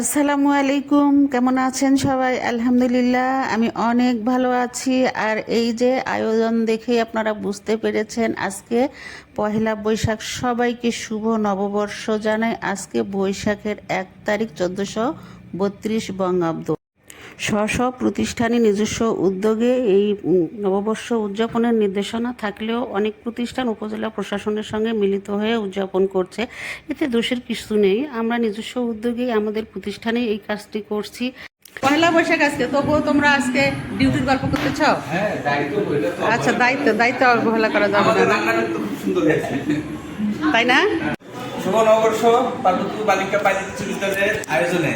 আসসালামু আলাইকুম, কেমন আছেন সবাই? আলহামদুলিল্লাহ, আমি অনেক ভালো আছি। আর এই যে আয়োজন দেখেই আপনারা বুঝতে পেরেছেন, আজকে পহেলা বৈশাখ, সবাইকে শুভ নববর্ষ জানাই। আজকে বৈশাখের এক তারিখ, চোদ্দোশো বত্রিশ বঙ্গাব্দ। স্ব প্রতিষ্ঠানে নিজস্ব উদ্যোগে এই নববর্ষ উদযাপনের নির্দেশনা থাকলেও অনেক প্রতিষ্ঠান উপজেলা প্রশাসনের সঙ্গে মিলিত হয়ে উদযাপন করছে। এতে দোষের কিছু নেই। আমরা নিজস্ব উদ্যোগেই আমাদের প্রতিষ্ঠানে এই কাজটি করছি। পয়লা বৈশাখ আজকে তবুও তোমরা আজকে ডিউটির গল্প করতে চাও? হ্যাঁ আচ্ছা দায়িত্ব দায়িত্ব অবহেলা করা যাবে না। তাই না? শুভ নববর্ষ পার্বতী বালিকা পাইলট উচ্চ বিদ্যালয়ের আয়োজনে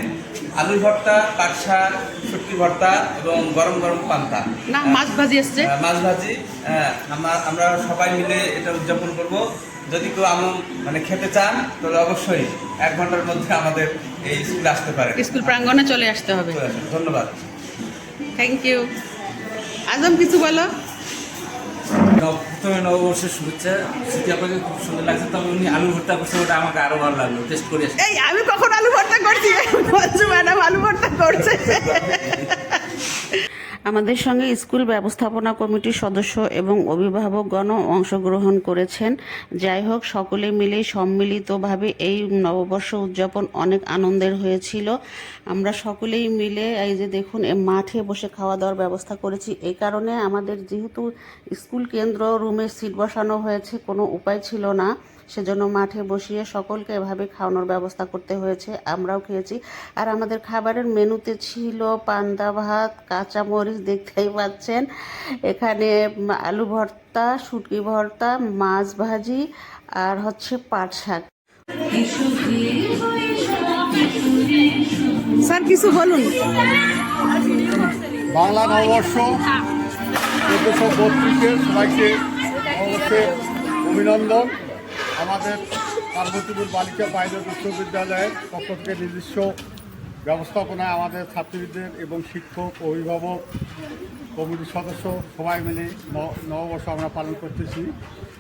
আলু ভর্তা শাক শুটকি ভর্তা এবং গরম গরম পান্তা। না মাছ ভাজি আহ, মাছ ভাজি। আমরা আমরা সবাই মিলে এটা উদযাপন করব। যদি কেউ আমন মানে খেতে চান তাহলে অবশ্যই এক ঘণ্টার মধ্যে আমাদের এই স্কুলে আসতে পারে। স্কুল প্রাঙ্গণে চলে আসতে হবে। ধন্যবাদ। থ্যাংক ইউ আজম কিছু বলো? প্রথমে নববর্ষের শুভেচ্ছা। সেটি আপনাকে খুব সুন্দর লাগছে। তবে উনি আলু ভর্তা করছে ওটা আমাকে আরও ভালো লাগল। টেস্ট করে এই, আমি কখন আলু ভর্তা করছি? ম্যাডাম আলু ভর্তা করছে। আমাদের সঙ্গে স্কুল ব্যবস্থাপনা কমিটির সদস্য এবং অভিভাবকগণও অংশগ্রহণ করেছেন। যাই হোক, সকলে মিলে সম্মিলিতভাবে এই নববর্ষ উদযাপন অনেক আনন্দের হয়েছিল। আমরা সকলেই মিলে এই যে দেখুন মাঠে বসে খাওয়া দাওয়ার ব্যবস্থা করেছি। এই কারণে আমাদের যেহেতু স্কুল কেন্দ্র রুমে সিট বসানো হয়েছে, কোনো উপায় ছিল না। সেজন্য মাঠে বসিয়ে সকলকে এভাবে খাওয়ানোর ব্যবস্থা করতে হয়েছে, আমরাও খেয়েছি। আর আমাদের খাবারের মেনুতে ছিল পান্দা ভাত কাঁচা মরিচ দেখতেই পাচ্ছেন। এখানে আলু ভর্তা শুটকি ভর্তা মাছ ভাজি আর হচ্ছে পাট শাক। স্যার কিছু বলুন। বাংলা নববর্ষ চোদ্দোশো বত্রিশের সবাইকে নববর্ষের অভিনন্দন। আমাদের পার্বতীপুর বালিকা পাইলট উচ্চ বিদ্যালয়ের পক্ষ থেকে নিজস্ব ব্যবস্থাপনায় আমাদের ছাত্রীদের এবং শিক্ষক অভিভাবক কমিটির সদস্য সবাই মিলে নববর্ষ আমরা পালন করতেছি।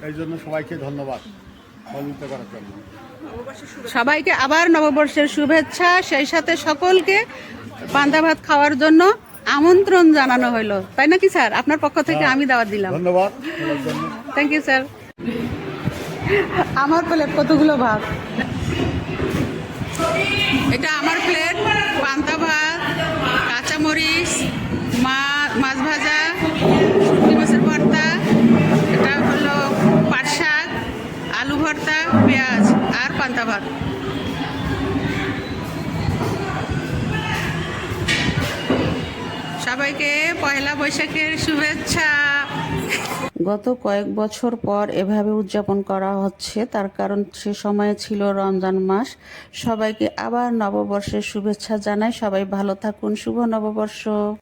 এই জন্য সবাইকে ধন্যবাদ সহযোগিতা করার জন্য। সবাইকে আবার নববর্ষের শুভেচ্ছা সেই সাথে সকলকে পান্তা ভাত খাওয়ার জন্য আমন্ত্রণ জানানো হলো তাই নাকি স্যার? আপনার পক্ষ থেকে আমি দাওয়াত দিলাম। ধন্যবাদ থ্যাংক ইউ স্যার আমার প্লেট কতগুলো ভাত এটা আমার প্লেট পান্তা ভাত, কাঁচামরিচ, মা, মাছ ভাজা, শুটকি মাছের ভর্তা, এটা হলো পাট শাক, আলু ভর্তা, পেঁয়াজ আর পান্তা ভাত। সবাইকে পয়লা বৈশাখের শুভেচ্ছা। গত কয়েক বছর পর এভাবে উদযাপন করা হচ্ছে। তার কারণ সে সময়ে ছিল রমজান মাস। সবাইকে আবার নববর্ষের শুভেচ্ছা জানাই। সবাই ভালো থাকুন। শুভ নববর্ষ।